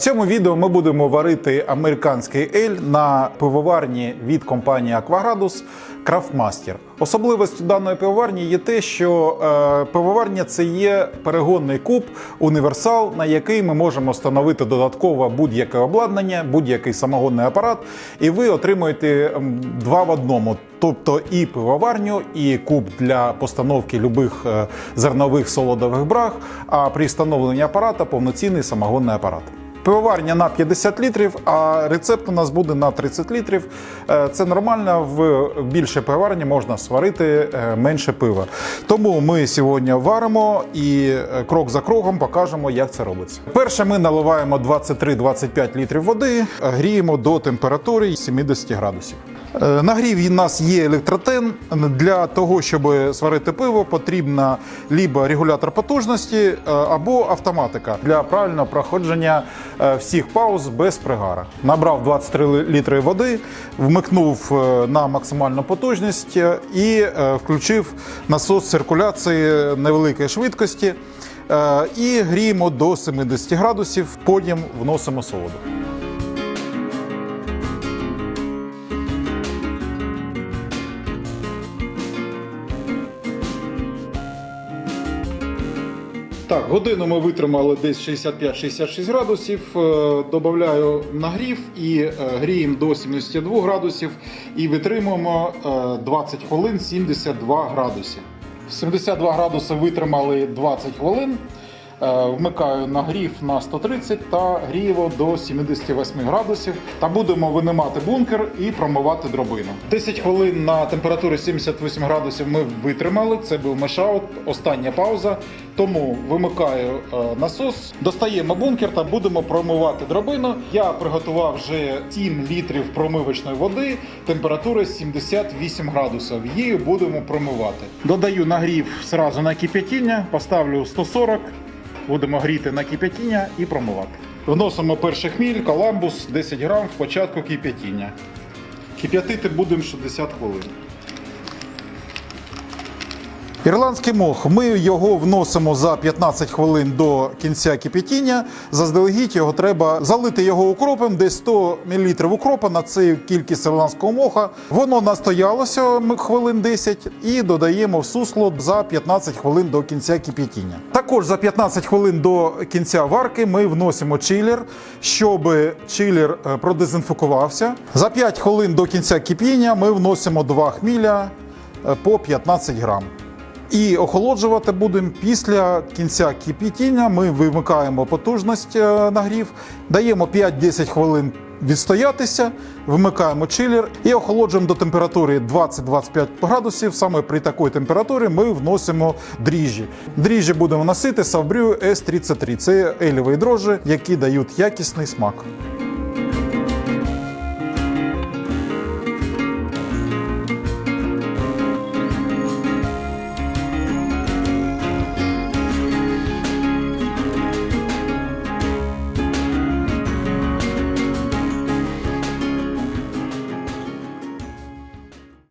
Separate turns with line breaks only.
В цьому відео ми будемо варити американський ель на пивоварні від компанії Акваградус Крафтмастер. Особливістю даної пивоварні є те, що е, пивоварня це є перегонний куб, універсал, на який ми можемо встановити додатково будь-яке обладнання, будь-який самогонний апарат, і ви отримуєте два в одному. Тобто і пивоварню, і куб для постановки любих е, зернових солодових браг, а при встановленні апарата повноцінний самогонний апарат. Пивоварня на 50 літрів, а рецепт у нас буде на 30 літрів. Е, Це нормально. В більше пивоварні можна сварити е, менше пива. Тому ми сьогодні варимо і е, крок за кроком покажемо, як це робиться. Перше ми наливаємо 23-25 літрів води, гріємо до температури 70 градусів. Е, На гріві у нас є електротен. Для того, щоб сварити пиво, потрібна либо регулятор потужності е, або автоматика для правильного проходження е, всіх пауз без пригара. Набрав 23 літри води, вмикнув на максимальну потужність і включив насос циркуляції невеликої швидкості. І гріємо до 70 градусів, потім вносимо солоду. Так, годину ми витримали десь 65-66 градусів. Додаю Добавляю нагрів і е, гріємо до 72 градусів і витримуємо е, 20 хвилин 72 градуси. 72 градуси витримали 20 хвилин. Е, Вмикаю нагрів на 130 та гріємо до 78 градусів. Та будемо винимати бункер і промивати дробину. 10 хвилин на температурі 78 градусів ми витримали. Це був мешаут, остання пауза. Тому вимикаю е, насос, достаємо бункер та будемо промивати дробину. Я приготував вже 7 літрів промивочної води, температура 78 градусів. Її будемо промивати. Додаю нагрів сразу на кип'ятіння, поставлю 140. Будемо гріти на кип'ятіння і промивати. Вносимо перший хміль, каламбус 10 грам в початку кип'ятіння. Кип'ятити будемо 60 хвилин. Ірландський мох. Ми його вносимо за 15 хвилин до кінця кипятіння. Заздалегідь його треба залити його укропом, десь 100 мл укропа на цю кількість ірландського моха. Воно настоялося хвилин 10 і додаємо в сусло за 15 хвилин до кінця кипятіння. Також за 15 хвилин до кінця варки ми вносимо чилер, щоб чилер е, продезінфікувався. За 5 хвилин до кінця кипіння ми вносимо 2 хміля е, по 15 грам. І охолоджувати будемо після кінця кипітіння. Ми вимикаємо потужність е, нагрів, даємо 5-10 хвилин відстоятися, вимикаємо чилер і охолоджуємо до температури 20-25 градусів. Саме при такій температурі ми вносимо дріжджі. Дріжджі будемо носити Савбрю S33. Це еліві дрожжі, які дають якісний смак.